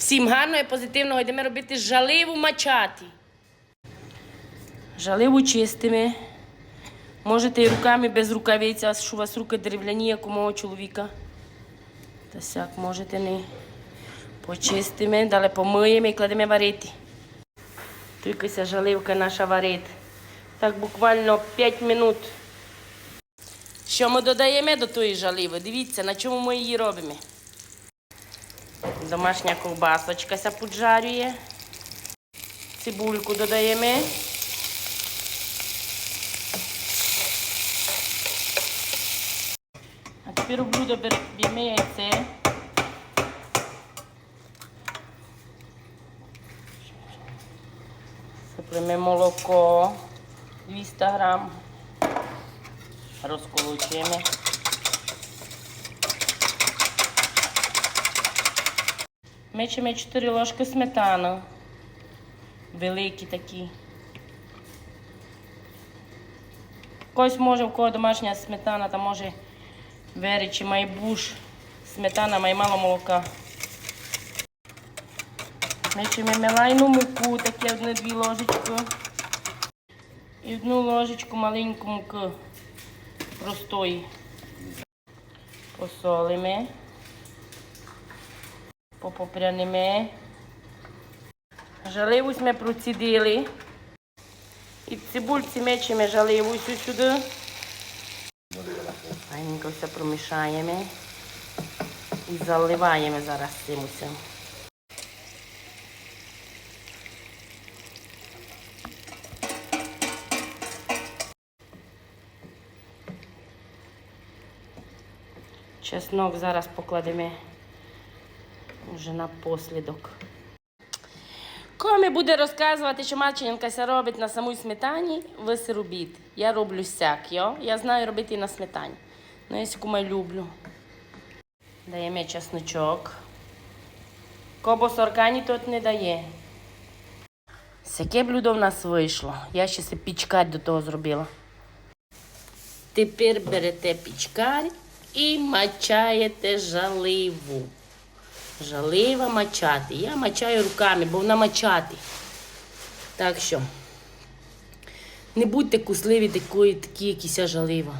Всім гарного і позитивного йдемо робити жаливу мачаті. Жаливу чистими. Можете і руками без рукавиця, що у вас руки дерев'яні, як у мого чоловіка. Та сяк можете не почистимо, далі помиємо і кладемо варити. Тільки жаливка наша варить. Так буквально 5 минут. Що ми додаємо до тої жаливи? Дивіться, на чому ми її робимо. Домашня ковбасочка ся поджарює. Цибульку додаємо. А тепер у блюдо беремо яйце. Сиплемо молоко 200 грам. Розколочуємо. Мечемо 4 ложки сметани. Великі такі. Когось може, у кого домашня сметана, там може веречі, майбуш, сметана, має мало молока. Мечемо мелайну муку, таке одне-дві ложечки. І одну ложечку маленьку муки простої. Посолимо. Попопрянемо. Жаливу ми процідили. І цибульці мечемо жаливу сюди. Файненько все промішаємо. І заливаємо зараз цим усім. Чеснок зараз покладемо вже на послідок. Комі буде розказувати, що маченька робить на самій сметані, ви си. Я роблю сяк, йо? Я знаю робити і на сметані. Ну, я кума люблю. Даємо чесночок. Кобос органі тут не дає. Сяке блюдо в нас вийшло. Я ще си пічкар до того зробила. Тепер берете пічкар і мачаєте жаливу. Жалива мачати. Я мачаю руками, бо вона мачати. Так що не будьте кусливі такої, такі, якісь жалива.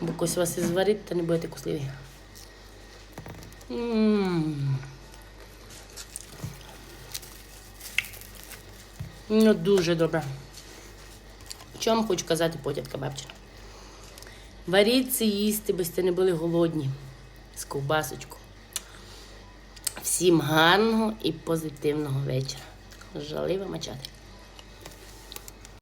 Бо когось вас і зварить, та не будете кусливі. М. Ну, дуже добре. Що вам хочу казати, потятка бабчина? Варіть це їсти, бо сте не були голодні з ковбасочку. Всім гарного і позитивного вечора. Жалива мачати.